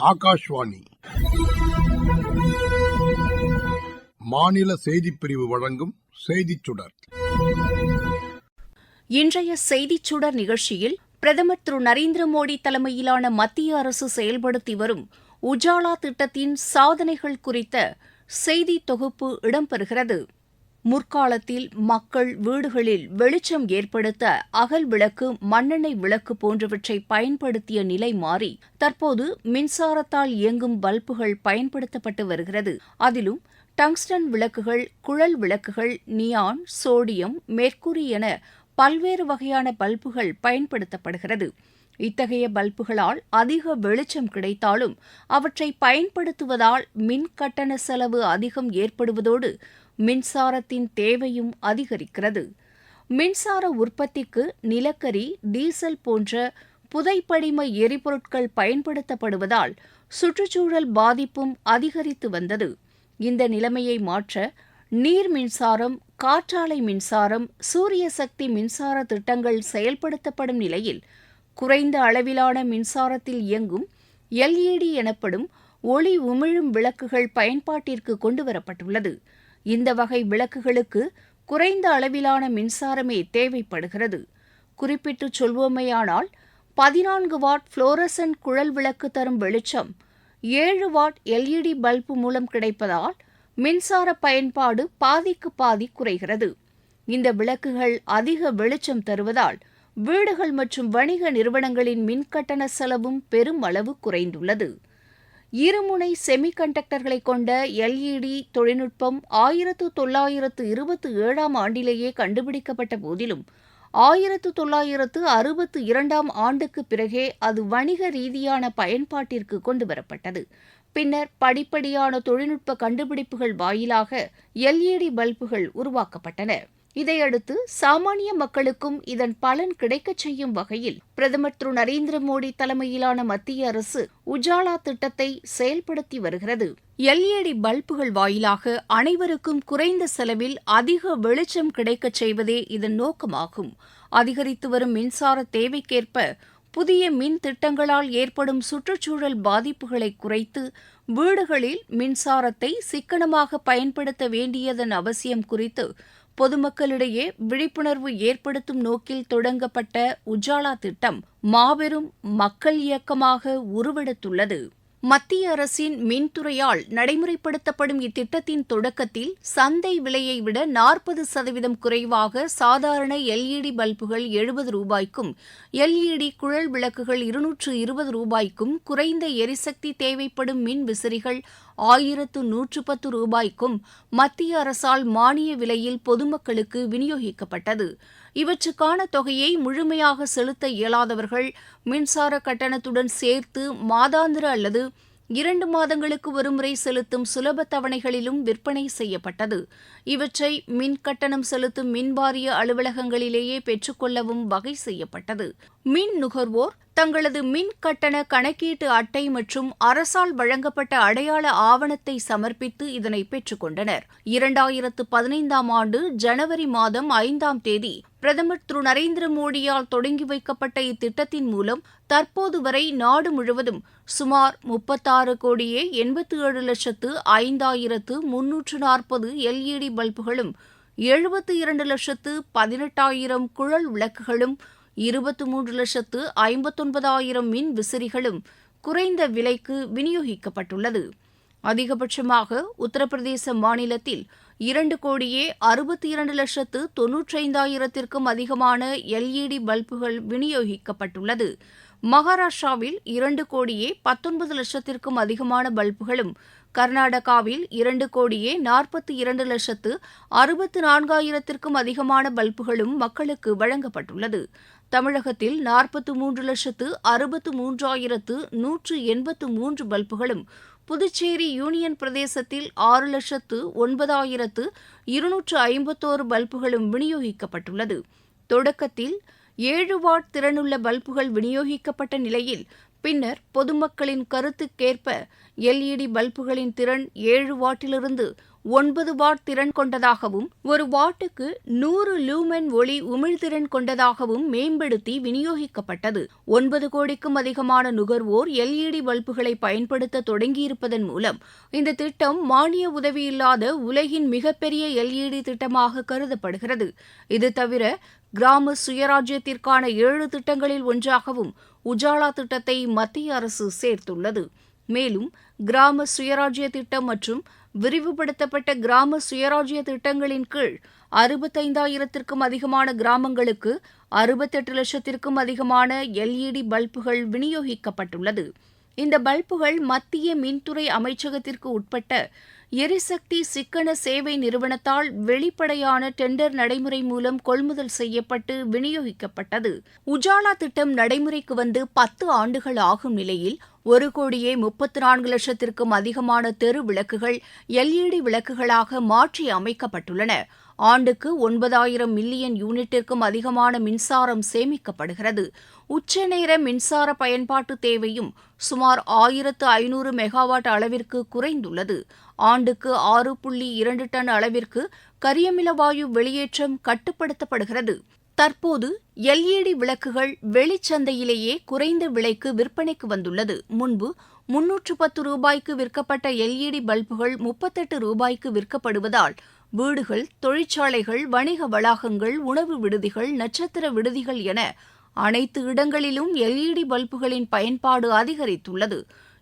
ஆகாஷ்வாணி. மாநில செய்தி பிரிவு வழங்கும் செய்திச் சுடர். இன்றைய செய்திச் சுடர் நிகழ்ச்சியில் பிரதமர் திரு நரேந்திர மோடி தலைமையிலான மத்திய அரசு செயல்படுத்தி வரும் உஜாலா திட்டத்தின் சாதனைகள் குறித்த செய்தி தொகுப்பு இடம்பெறுகிறது. முற்காலத்தில் மக்கள் வீடுகளில் வெளிச்சம் ஏற்படுத்த அகல் விளக்கு மண்ணெண்ணெய் விளக்கு போன்றவற்றை பயன்படுத்திய நிலை மாறி தற்போது மின்சாரத்தால் இயங்கும் பல்புகள் பயன்படுத்தப்பட்டு வருகிறது. அதிலும் டங்ஸ்டன் விளக்குகள் குழல் விளக்குகள் நியான் சோடியம் மெர்க்குரி என பல்வேறு வகையான பல்புகள் பயன்படுத்தப்படுகிறது. இத்தகைய பல்புகளால் அதிக வெளிச்சம் கிடைத்தாலும் அவற்றை பயன்படுத்துவதால் மின் கட்டண செலவு அதிகம் ஏற்படுவதோடு மின்சாரத்தின் தேவையும் அதிகரிக்கிறது. மின்சார உற்பத்திக்கு நிலக்கரி டீசல் போன்ற புதைப்படிம எரிபொருட்கள் பயன்படுத்தப்படுவதால் சுற்றுச்சூழல் பாதிப்பும் அதிகரித்து வந்தது. இந்த நிலைமையை மாற்ற நீர் மின்சாரம் காற்றாலை மின்சாரம் சூரிய சக்தி மின்சார திட்டங்கள் செயல்படுத்தப்படும் நிலையில் குறைந்த அளவிலான மின்சாரத்தில் இயங்கும் எல்இடி எனப்படும் ஒளி உமிழும் விளக்குகள் பயன்பாட்டிற்கு கொண்டுவரப்பட்டுள்ளது. இந்த வகை விளக்குகளுக்கு குறைந்த அளவிலான மின்சாரமே தேவைப்படுகிறது. குறிப்பிட்டுச் சொல்வோமேயானால் பதினான்கு வாட் புளோரசன்ட் குழல் விளக்கு தரும் வெளிச்சம் ஏழு வாட் எல்இடி பல்பு மூலம் கிடைப்பதால் மின்சார பயன்பாடு பாதிக்கு பாதி குறைகிறது. இந்த விளக்குகள் அதிக வெளிச்சம் தருவதால் வீடுகள் மற்றும் வணிக நிறுவனங்களின் மின்கட்டண செலவும் பெரும் அளவு குறைந்துள்ளது. இருமுனை செமிகண்டக்டர்களை கொண்ட எல்இடி தொழில்நுட்பம் ஆயிரத்து தொள்ளாயிரத்து இருபத்தி ஏழாம் ஆண்டிலேயே கண்டுபிடிக்கப்பட்ட போதிலும் ஆயிரத்து தொள்ளாயிரத்து அறுபத்து இரண்டாம் ஆண்டுக்கு பிறகே அது வணிக ரீதியான பயன்பாட்டிற்கு கொண்டுவரப்பட்டது பின்னர் படிப்படியான தொழில்நுட்ப கண்டுபிடிப்புகள் வாயிலாக எல்இடி பல்புகள் உருவாக்கப்பட்டன. இதையடுத்து சாமானிய மக்களுக்கும் இதன் பலன் கிடைக்கச் செய்யும் வகையில் பிரதமர் திரு நரேந்திர மோடி தலைமையிலான மத்திய அரசு உஜாலா திட்டத்தை செயல்படுத்தி வருகிறது. எல்இடி பல்புகள் வாயிலாக அனைவருக்கும் குறைந்த செலவில் அதிக வெளிச்சம் கிடைக்கச் செய்வதே இதன் நோக்கமாகும். அதிகரித்து வரும் மின்சார தேவைக்கேற்ப புதிய மின் திட்டங்களால் ஏற்படும் சுற்றுச்சூழல் பாதிப்புகளை குறைத்து வீடுகளில் மின்சாரத்தை சிக்கனமாக பயன்படுத்த வேண்டியதன் அவசியம் குறித்து பொதுமக்களிடையே விழிப்புணர்வு ஏற்படுத்தும் நோக்கில் தொடங்கப்பட்ட உஜாலா திட்டம் மாபெரும் மக்கள் இயக்கமாக உருவெடுத்துள்ளது. மத்திய அரசின் மின்துறையால் நடைமுறைப்படுத்தப்படும் இத்திட்டத்தின் தொடக்கத்தில் சந்தை விலையை விட நாற்பது சதவீதம் குறைவாக சாதாரண எல்இடி பல்புகள் எழுபது ரூபாய்க்கும் எல்இடி குழல் விளக்குகள் இருநூற்று இருபது ரூபாய்க்கும் குறைந்த எரிசக்தி தேவைப்படும் மின் விசிறிகள் ஆயிரத்து நூற்று பத்து ரூபாய்க்கும் மத்திய அரசால் மானிய விலையில் பொதுமக்களுக்கு விநியோகிக்கப்பட்டது. இவற்றுக்கான தொகையை முழுமையாக செலுத்த இயலாதவர்கள் மின்சார கட்டணத்துடன் சேர்த்து மாதாந்திர அல்லது இரண்டு மாதங்களுக்கு ஒருமுறை செலுத்தும் சுலப தவணைகளிலும் விற்பனை செய்யப்பட்டது. இவற்றை மின் கட்டணம் செலுத்தும் மின்வாரிய அலுவலகங்களிலேயே பெற்றுக்கொள்ளவும் வகை செய்யப்பட்டது. மின் நுகர்வோர் தங்களது மின் கட்டண கணக்கீட்டு அட்டை மற்றும் அரசால் வழங்கப்பட்ட அடையாள ஆவணத்தை சமர்ப்பித்து இதனை பெற்றுக்கொண்டனர் இரண்டாயிரத்து பதினைந்தாம் ஆண்டு ஜனவரி மாதம் ஐந்தாம் தேதி பிரதமர் திரு நரேந்திர மோடியால் தொடங்கி வைக்கப்பட்ட இத்திட்டத்தின் மூலம் தற்போது வரை நாடு முழுவதும் சுமார் முப்பத்தாறு கோடியே எண்பத்தி ஏழு லட்சத்து ஐந்தாயிரத்து முன்னூற்று நாற்பது எல்இடி பல்புகளும் எழுபத்தி இரண்டு லட்சத்து பதினெட்டாயிரம் குழல் விளக்குகளும் இருபத்தி மூன்று லட்சத்து ஐம்பத்தொன்பதாயிரம் மின் விசிறிகளும் குறைந்த விலைக்கு விநியோகிக்கப்பட்டுள்ளது. அதிகபட்சமாக உத்தரப்பிரதேச மாநிலத்தில் இரண்டு கோடியே அறுபத்தி இரண்டு லட்சத்து தொன்னூற்றைந்தாயிரத்திற்கும் அதிகமான எல்இடி பல்புகள் விநியோகிக்கப்பட்டுள்ளது. மகாராஷ்டிராவில் இரண்டு கோடியே பத்தொன்பது லட்சத்திற்கும் அதிகமான பல்புகளும் கர்நாடகாவில் இரண்டு கோடியே நாற்பத்தி இரண்டு லட்சத்து அறுபத்து நான்காயிரத்திற்கும் அதிகமான பல்புகளும் மக்களுக்கு வழங்கப்பட்டுள்ளது. தமிழகத்தில் நாற்பத்து மூன்று லட்சத்து அறுபத்து மூன்றாயிரத்து நூற்று எண்பத்து மூன்று பல்புகளும் புதுச்சேரி யூனியன் பிரதேசத்தில் ஆறு லட்சத்து ஒன்பதாயிரத்து இருநூற்று ஐம்பத்தோரு பல்புகளும் விநியோகிக்கப்பட்டுள்ளது. தொடக்கத்தில் ஏழு வாட் திறனுள்ள பல்புகள் விநியோகிக்கப்பட்ட நிலையில் பின்னர் பொதுமக்களின் கருத்துக்கேற்ப எல்இடி பல்புகளின் திறன் ஏழு வாட்டிலிருந்து ஒன்பது வாட் திறன் கொண்டதாகவும் ஒரு வாட்டுக்கு நூறு லூமென் ஒளி உமிழ்திறன் கொண்டதாகவும் மேம்படுத்தி விநியோகிக்கப்பட்டது. ஒன்பது கோடிக்கும் அதிகமான நுகர்வோர் எல்இடி பல்புகளை பயன்படுத்த தொடங்கியிருப்பதன் மூலம் இந்த திட்டம் மானிய உதவியில்லாத உலகின் மிகப்பெரிய எல்இடி திட்டமாக கருதப்படுகிறது. இது தவிர கிராம சுயராஜ்யத்திற்கான ஏழு திட்டங்களில் ஒன்றாகவும் உஜாலா திட்டத்தை மத்திய அரசு சேர்த்துள்ளது. மேலும் கிராம சுயராஜ்ய திட்டம் மற்றும் விரிவுபடுத்தப்பட்ட கிராம சுயராஜ்ய திட்டங்களின் கீழ் அறுபத்தைந்தாயிரத்திற்கும் அதிகமான கிராமங்களுக்கு அறுபத்தெட்டு லட்சத்திற்கும் அதிகமான எல்இடி பல்புகள் விநியோகிக்கப்பட்டுள்ளது. இந்த பல்புகள் மத்திய மின்துறை அமைச்சகத்திற்கு உட்பட்ட எரிசக்தி சிக்கன சேவை நிறுவனத்தால் வெளிப்படையான டெண்டர் நடைமுறை மூலம் கொள்முதல் செய்யப்பட்டு விநியோகிக்கப்பட்டது. உஜாலா திட்டம் நடைமுறைக்கு வந்து பத்து ஆண்டுகள் ஆகும் நிலையில் ஒரு கோடியே முப்பத்தி நான்கு லட்சத்திற்கும் அதிகமான தெரு விளக்குகள் எல்இடி விளக்குகளாக மாற்றி அமைக்கப்பட்டுள்ளன. ஆண்டுக்கு ஒன்பதாயிரம் மில்லியன் யூனிட்டிற்கும் அதிகமான மின்சாரம் சேமிக்கப்படுகிறது. உச்சநேர மின்சார பயன்பாட்டு தேவையும் சுமார் ஆயிரத்து ஐநூறு மெகாவாட் அளவிற்கு குறைந்துள்ளது. ஆண்டுக்கு ஆறு புள்ளி இரண்டு டன் அளவிற்கு கரியமில வாயு வெளியேற்றம் கட்டுப்படுத்தப்படுகிறது. தற்போது எல்இடி விளக்குகள் வெளிச்சந்தையிலேயே குறைந்த விலைக்கு விற்பனைக்கு வந்துள்ளது. முன்பு முன்னூற்று பத்து ரூபாய்க்கு விற்கப்பட்ட எல்இடி பல்புகள் முப்பத்தெட்டு ரூபாய்க்கு விற்கப்படுவதால் வீடுகள் தொழிற்சாலைகள் வணிக வளாகங்கள் உணவு விடுதிகள் நட்சத்திர விடுதிகள் என அனைத்து இடங்களிலும் எல்இடி பல்புகளின் பயன்பாடு அதிகரித்துள்ளது.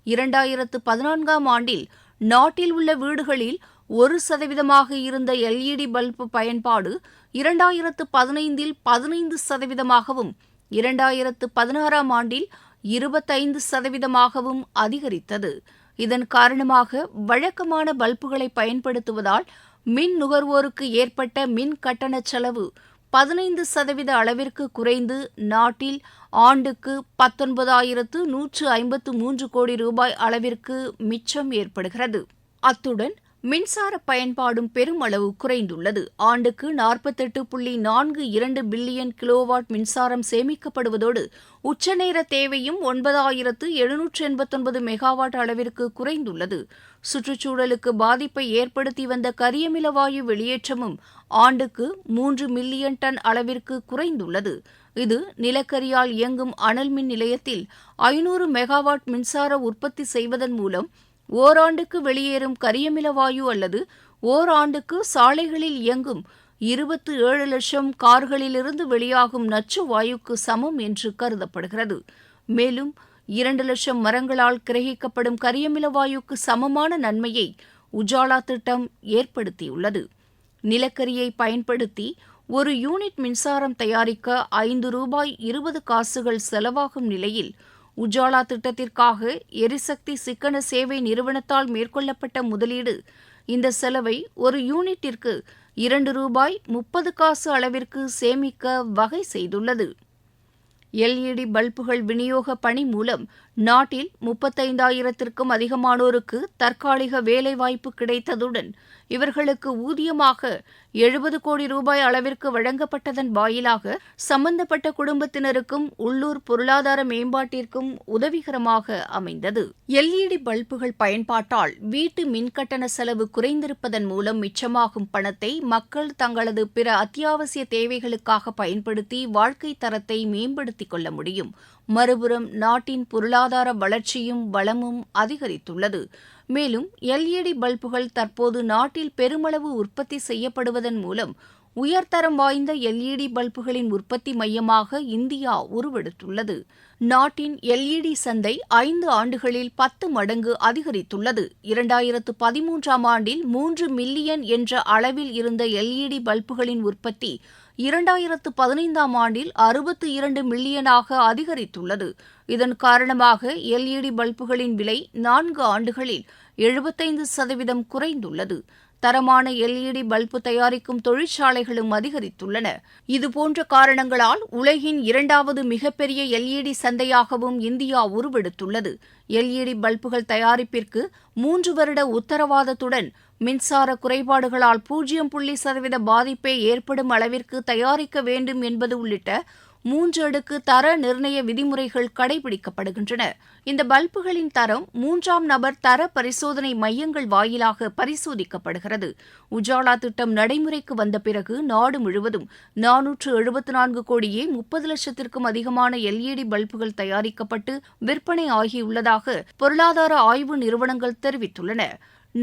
இரண்டாயிரத்து பதினான்காம் ஆண்டில் நாட்டில் உள்ள வீடுகளில் ஒரு சதவீதமாக இருந்த எல்இடி பல்பு பயன்பாடு இரண்டாயிரத்து பதினைந்தில் பதினைந்து சதவீதமாகவும் இரண்டாயிரத்து பதினாறாம் ஆண்டில் இருபத்தைந்து சதவீதமாகவும் அதிகரித்தது. இதன் காரணமாக வழக்கமான பல்புகளை பயன்படுத்துவதால் மின் நுகர்வோருக்கு ஏற்பட்ட மின் கட்டணச் செலவு பதினைந்து சதவீத அளவிற்கு குறைந்து நாட்டில் ஆண்டுக்கு பத்தொன்பதாயிரத்து நூற்று ஐம்பத்து மூன்று கோடி ரூபாய் அளவிற்கு மிச்சம் ஏற்படுகிறது. அத்துடன் மின்சார பயன்பாடும் பெருமளவு குறைந்துள்ளது. ஆண்டுக்கு நாற்பத்தெட்டு புள்ளி நான்கு இரண்டு பில்லியன் கிலோவாட் மின்சாரம் சேமிக்கப்படுவதோடு உச்சநேர தேவையும் ஒன்பதாயிரத்து எழுநூற்று எண்பத்தொன்பது மெகாவாட் அளவிற்கு குறைந்துள்ளது. சுற்றுச்சூழலுக்கு பாதிப்பை ஏற்படுத்தி வந்த கரியமில வாயு வெளியேற்றமும் ஆண்டுக்கு மூன்று மில்லியன் டன் அளவிற்கு குறைந்துள்ளது. இது நிலக்கரியால் இயங்கும் அனல் மின் நிலையத்தில் ஐநூறு மெகாவாட் மின்சார உற்பத்தி செய்வதன் மூலம் ஓராண்டுக்கு வெளியேறும் கரியமில வாயு அல்லது ஓராண்டுக்கு சாலைகளில் இயங்கும் இருபத்து ஏழு லட்சம் கார்களிலிருந்து வெளியாகும் நச்சு வாயுக்கு சமம் என்று கருதப்படுகிறது. மேலும் இரண்டு லட்சம் மரங்களால் கிரகிக்கப்படும் கரியமில வாயுக்கு சமமான நன்மையை உஜாலா திட்டம் ஏற்படுத்தியுள்ளது. நிலக்கரியை பயன்படுத்தி ஒரு யூனிட் மின்சாரம் தயாரிக்க ஐந்து ரூபாய் இருபது காசுகள் செலவாகும் நிலையில் உஜாலா திட்டத்திற்காக எரிசக்தி சிக்கன சேவை நிறுவனத்தால் மேற்கொள்ளப்பட்ட முதலீடு. இந்த செலவை ஒரு யூனிட்டிற்கு இரண்டு ரூபாய் முப்பது காசு அளவிற்கு சேமிக்க வகை செய்துள்ளது. எல்இடி பல்புகள் விநியோக பணி மூலம் நாட்டில் முப்பத்தைந்தாயிரத்திற்கும் அதிகமானோருக்கு தற்காலிக வேலைவாய்ப்பு கிடைத்ததுடன் இவர்களுக்கு ஊதியமாக எழுபது கோடி ரூபாய் அளவிற்கு வழங்கப்பட்டதன் வாயிலாக சம்பந்தப்பட்ட குடும்பத்தினருக்கும் உள்ளூர் பொருளாதார மேம்பாட்டிற்கும் உதவிகரமாக அமைந்தது. எல்இடி பல்புகள் பயன்பாட்டால் வீட்டு மின்கட்டண செலவு குறைந்திருப்பதன் மூலம் மிச்சமாகும் பணத்தை மக்கள் தங்களது பிற அத்தியாவசிய தேவைகளுக்காக பயன்படுத்தி வாழ்க்கை தரத்தை மேம்படுத்திக் கொள்ள முடியும். மறுபுறம் நாட்டின் பொருளாதார வளர்ச்சியும் வளமும் அதிகரித்துள்ளது. மேலும் எல்இடி பல்புகள் தற்போது நாட்டில் பெருமளவு உற்பத்தி செய்யப்படுவதன் மூலம் உயர்தரம் வாய்ந்த எல்இடி பல்புகளின் உற்பத்தி மையமாக இந்தியா உருவெடுத்துள்ளது. நாட்டின் எல்இடி சந்தை ஐந்து ஆண்டுகளில் பத்து மடங்கு அதிகரித்துள்ளது. இரண்டாயிரத்து பதிமூன்றாம் ஆண்டில் மூன்று மில்லியன் என்ற அளவில் இருந்த எல்இடி பல்புகளின் உற்பத்தி இரண்டாயிரத்து பதினைந்தாம் ஆண்டில் அறுபத்து இரண்டு மில்லியனாக அதிகரித்துள்ளது. இதன் காரணமாக எல்இடி பல்புகளின் விலை நான்கு ஆண்டுகளில் எழுபத்தைந்து சதவீதம் குறைந்துள்ளது. தரமான எல்இடி பல்பு தயாரிக்கும் தொழிற்சாலைகளும் அதிகரித்துள்ளன. இதுபோன்ற காரணங்களால் உலகின் இரண்டாவது மிகப்பெரிய எல்இடி சந்தையாகவும் இந்தியா உருவெடுத்துள்ளது. எல்இடி பல்புகள் தயாரிப்பிற்கு மூன்று வருட உத்தரவாதத்துடன் மின்சார குறைபாடுகளால் பூஜ்ஜியம் புள்ளி சதவீத பாதிப்பே ஏற்படும் அளவிற்கு தயாரிக்க வேண்டும் என்பது உள்ளிட்ட மூன்று அடுக்கு தர நிர்ணய விதிமுறைகள் கடைபிடிக்கப்படுகின்றன. இந்த பல்புகளின் தரம் மூன்றாம் நபர் தர பரிசோதனை மையங்கள் வாயிலாக பரிசோதிக்கப்படுகிறது. உஜாலா திட்டம் நடைமுறைக்கு வந்த பிறகு நாடு முழுவதும் நானூற்று எழுபத்து நான்கு கோடியே முப்பது லட்சத்திற்கும் அதிகமான எல்இடி பல்புகள் தயாரிக்கப்பட்டு விற்பனை ஆகியுள்ளதாக பொருளாதார ஆய்வு நிறுவனங்கள் தெரிவித்துள்ளன.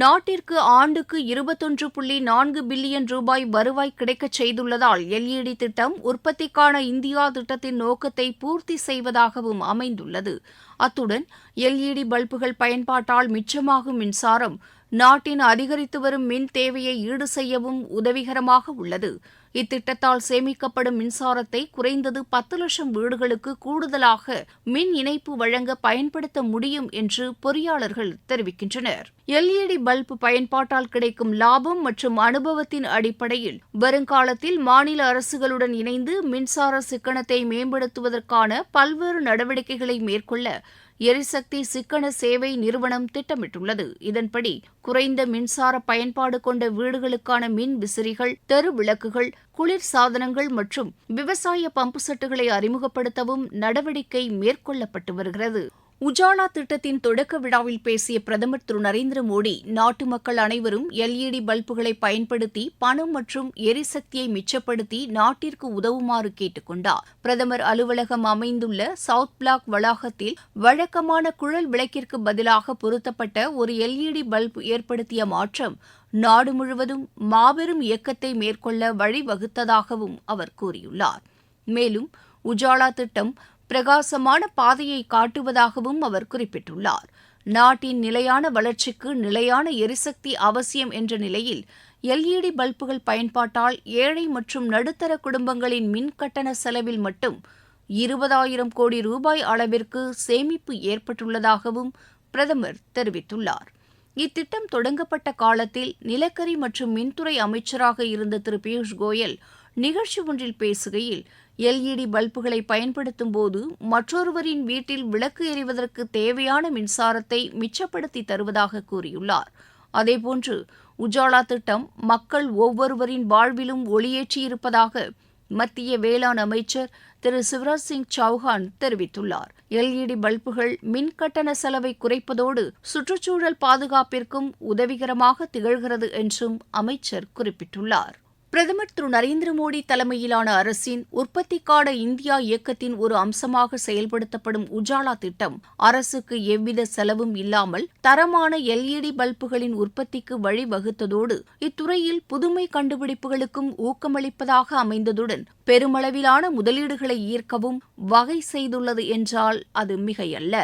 நாட்டிற்கு ஆண்டுக்கு இருபத்தொன்று புள்ளி நான்கு பில்லியன் ரூபாய் வருவாய் கிடைக்கச் செய்துள்ளதால் எல்இடி திட்டம் உற்பத்திக்கான இந்தியா திட்டத்தின் நோக்கத்தை பூர்த்தி செய்வதாகவும் அமைந்துள்ளது. அத்துடன் எல்இடி பல்புகள் பயன்பாட்டால் மிச்சமாகும் மின்சாரம் நாட்டின் அதிகரித்து வரும் மின் தேவையை ஈடு செய்யவும் உதவிகரமாக உள்ளது. இத்திட்டத்தால் சேமிக்கப்படும் மின்சாரத்தை குறைந்தது பத்து லட்சம் வீடுகளுக்கு கூடுதலாக மின் இணைப்பு வழங்க பயன்படுத்த முடியும் என்று பொறியாளர்கள் தெரிவிக்கின்றனர். எல்இடி பல்ப் பயன்பாட்டால் கிடைக்கும் லாபம் மற்றும் அனுபவத்தின் அடிப்படையில் வருங்காலத்தில் மாநில அரசுகளுடன் இணைந்து மின்சார சிக்கனத்தை மேம்படுத்துவதற்கான பல்வேறு நடவடிக்கைகளை மேற்கொள்ள எரிசக்தி சிக்கன சேவை நிறுவனம் திட்டமிட்டுள்ளது. இதன்படி குறைந்த மின்சார பயன்பாடு கொண்ட வீடுகளுக்கான மின் விசிறிகள் தெரு விளக்குகள் குளிர் சாதனங்கள் மற்றும் விவசாய பம்பு செட்டுகளை அறிமுகப்படுத்தவும் நடவடிக்கை மேற்கொள்ளப்பட்டு வருகிறது. உஜாலா திட்டத்தின் தொடக்க விழாவில் பேசிய பிரதமர் திரு நரேந்திர மோடி நாட்டு மக்கள் அனைவரும் எல்இடி பல்புகளை பயன்படுத்தி பணம் மற்றும் எரிசக்தியை மிச்சப்படுத்தி நாட்டிற்கு உதவுமாறு கேட்டுக் கொண்டார். பிரதமர் அலுவலகம் அமைந்துள்ள சவுத் பிளாக் வளாகத்தில் வழக்கமான குழல் விளக்கிற்கு பதிலாக பொருத்தப்பட்ட ஒரு எல்இடி பல்ப் ஏற்படுத்திய மாற்றம் நாடு முழுவதும் மாபெரும் இயக்கத்தை மேற்கொள்ள வழிவகுத்ததாகவும் அவர் கூறியுள்ளார். மேலும் உஜாலா திட்டம் பிரகாசமான பாதையை காட்டுவதாகவும் அவர் குறிப்பிட்டுள்ளார். நாட்டின் நிலையான வளர்ச்சிக்கு நிலையான எரிசக்தி அவசியம் என்ற நிலையில் எல்இடி பல்புகள் பயன்பாட்டால் ஏழை மற்றும் நடுத்தர குடும்பங்களின் மின் கட்டண செலவில் மட்டும் இருபதாயிரம் கோடி ரூபாய் அளவிற்கு சேமிப்பு ஏற்பட்டுள்ளதாகவும் பிரதமர் தெரிவித்துள்ளார். இத்திட்டம் தொடங்கப்பட்ட காலத்தில் நிலக்கரி மற்றும் மின்துறை அமைச்சராக இருந்த திரு பியூஷ் கோயல் நிகழ்ச்சி ஒன்றில் பேசுகையில் எல்இடி பல்புகளை பயன்படுத்தும் போது மற்றொருவரின் வீட்டில் விளக்கு எறிவதற்கு தேவையான மின்சாரத்தை மிச்சப்படுத்தி தருவதாக கூறியுள்ளார். அதேபோன்று உஜாலா திட்டம் மக்கள் ஒவ்வொருவரின் வாழ்விலும் ஒளியேற்றியிருப்பதாக மத்திய வேளாண் அமைச்சர் திரு சிவராஜ் சிங் சௌஹான் தெரிவித்துள்ளார். எல்இடி பல்புகள் மின் கட்டண செலவை குறைப்பதோடு சுற்றுச்சூழல் பாதுகாப்பிற்கும் உதவிகரமாக திகழ்கிறது என்றும் அமைச்சர் குறிப்பிட்டுள்ளார். பிரதமர் திரு நரேந்திர மோடி தலைமையிலான அரசின் உற்பத்திக்கான இந்தியா இயக்கத்தின் ஒரு அம்சமாக செயல்படுத்தப்படும் உஜாலா திட்டம் அரசுக்கு எவ்வித செலவும் இல்லாமல் தரமான எல்இடி பல்புகளின் உற்பத்திக்கு வழிவகுத்ததோடு இத்துறையில் புதுமை கண்டுபிடிப்புகளுக்கும் ஊக்கமளிப்பதாக அமைந்ததுடன் பெருமளவிலான முதலீடுகளை ஈர்க்கவும் வகை செய்துள்ளது என்றால் அது மிகையல்ல.